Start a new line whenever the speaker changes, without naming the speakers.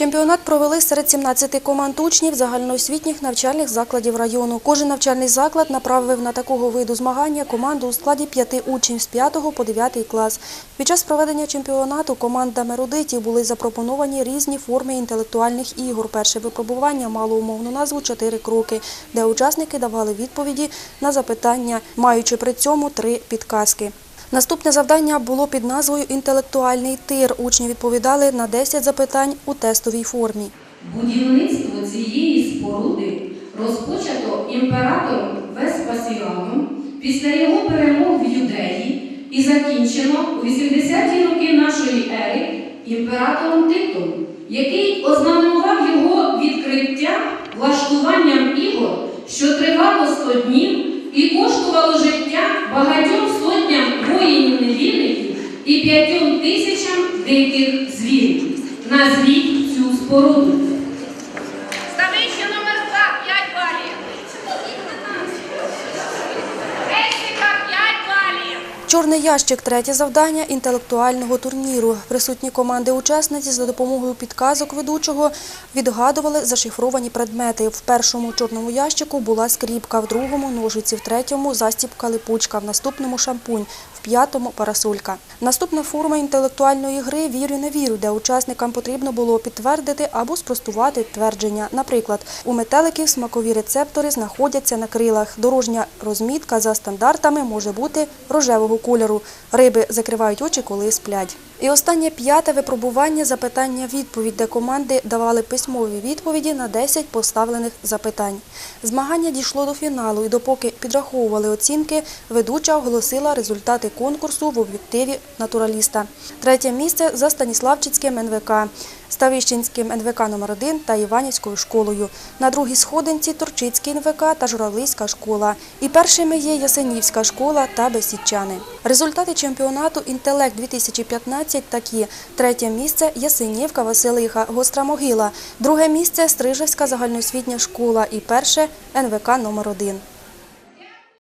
Чемпіонат провели серед 17 команд учнів загальноосвітніх навчальних закладів району. Кожен навчальний заклад направив на такого виду змагання команду у складі п'яти учнів з 5 по 9 клас. Під час проведення чемпіонату командам ерудитів були запропоновані різні форми інтелектуальних ігор. Перше випробування мало умовну назву «Чотири кроки», де учасники давали відповіді на запитання, маючи при цьому три підказки. Наступне завдання було під назвою Інтелектуальний тир. Учні відповідали на 10 запитань у тестовій формі.
Будівництво цієї споруди розпочато імператором Веспасіаном після його перемог в Юдеї і закінчено у 80-ті роки нашої ери імператором Титом, який ознаменував його відкриття влаштуванням ігор, що тривало 100 днів і коштувало життя воїнів-невільників і п'ятьом тисячам диких звірів. Назвіть цю споруду.
Чорний ящик третє завдання інтелектуального турніру. Присутні команди учасниці за допомогою підказок ведучого відгадували зашифровані предмети. В першому чорному ящику була скріпка, в другому ножиці, в третьому застіпка липучка, в наступному шампунь, в п'ятому парасолька. Наступна форма інтелектуальної гри Вірю не вірю, де учасникам потрібно було підтвердити або спростувати твердження. Наприклад, у метеликів смакові рецептори знаходяться на крилах. Дорожня розмітка за стандартами може бути рожевого кольору. Риби закривають очі, коли сплять. І останнє п'яте випробування запитання-відповідь, де команди давали письмові відповіді на 10 поставлених запитань. Змагання дійшло до фіналу, і допоки підраховували оцінки, ведуча оголосила результати конкурсу в об'єктиві натураліста. Третє місце за Станіславчицьким НВК, Ставищенським НВК номер 1 та Іванівською школою. На другій сходинці Торчицький НВК та Журавлийська школа. І першими є Ясенівська школа та Бесідчани. Результати чемпіонату «Інтелект 2015» такі. Третє місце – Ясинівка Василиха, Гостра Могила. Друге місце – Стрижевська загальноосвітня школа. І перше – НВК номер 1